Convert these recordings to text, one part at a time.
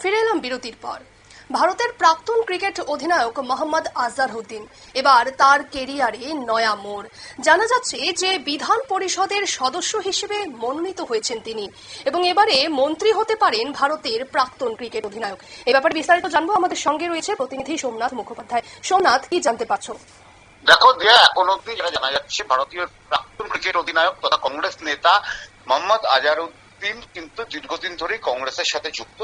ফিরে এলাম বিরতির পর। ভারতের প্রাক্তন ক্রিকেট অধিনায়ক মোহাম্মদ আজহারউদ্দিন এবার তার কেরিয়ারে নয়া মোড়। জানা যাচ্ছে যে বিধান পরিষদের সদস্য হিসেবে মনোনীত হয়েছেন তিনি। এবং এবারে মন্ত্রী হতে পারেন ভারতের প্রাক্তন ক্রিকেট অধিনায়ক। এ ব্যাপারে বিস্তারিত জানব। আমাদের সঙ্গে রয়েছে প্রতিনিধি সোমনাথ মুখোপাধ্যায়। সোমনাথ, কি জানতে পারছ? দেখো দিয়া এখন অব্দি জানা যাচ্ছে, ভারতীয় প্রাক্তন ক্রিকেট অধিনায়ক তথা কংগ্রেস নেতা মোহাম্মদ আজারউদ্দিন কিন্তু দীর্ঘদিন ধরেই কংগ্রেসের সাথে যুক্ত।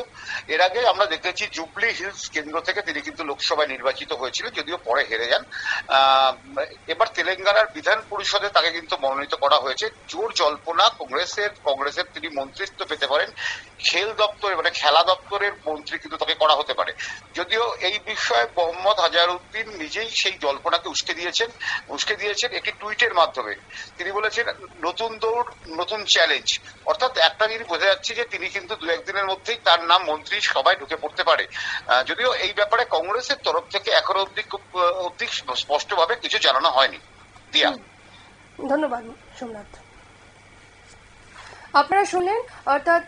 এর আগে আমরা দেখেছি জুবলি হিলস কেন্দ্র থেকে তিনি কিন্তু লোকসভায় নির্বাচিত হয়েছিলেন যদিও পরে হেরে যান। এবার তেলেঙ্গানার বিধান পরিষদে তাকে কিন্তু মনোনীত করা হয়েছে। জোর জল্পনা কংগ্রেসের কংগ্রেসের তিনি মন্ত্রিত্ব পেতে পারেন। খেল দপ্তরে মানে খেলা দপ্তরের মন্ত্রী কিন্তু তাকে করা হতে পারে। যদিও এই বিষয়ে মোহাম্মদ হাজারউদ্দিন নিজেই সেই জল্পনাকে উস্কে দিয়েছেন উস্কে দিয়েছেন একটি টুইটের মাধ্যমে। তিনি বলেছেন, নতুন দৌড়, নতুন চ্যালেঞ্জ। অর্থাৎ একটা জিনিস বোঝা যাচ্ছে যে তিনি কিন্তু দু একদিনের মধ্যেই তার নাম মন্ত্রী সবাই ঢুকে পড়তে পারে। যদিও এই ব্যাপারে কংগ্রেসের তরফ থেকে এখনও অব্দি অব্দি স্পষ্টভাবে কিছু জানানো হয়নি। দিয়া। ধন্যবাদ, সোমনাথ। আপনারা শুনলেন, অর্থাৎ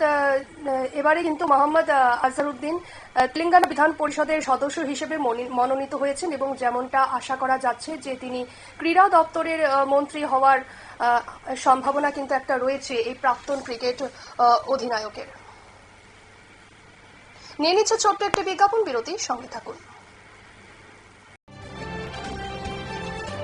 এবারে কিন্তু মোহাম্মদ আজহারউদ্দিন তেলেঙ্গানা বিধান পরিষদের সদস্য হিসেবে মনি- মনোনীত হয়েছেন এবং যেমনটা আশা করা যাচ্ছে যে তিনি ক্রীড়া দপ্তরের মন্ত্রী হওয়ার সম্ভাবনা কিন্তু একটা রয়েছে এই প্রাক্তন ক্রিকেট অধিনায়কের। নিয়ে নিচ্ছে ছোট্ট একটি বিজ্ঞাপন বিরতি সঙ্গে থাকুন।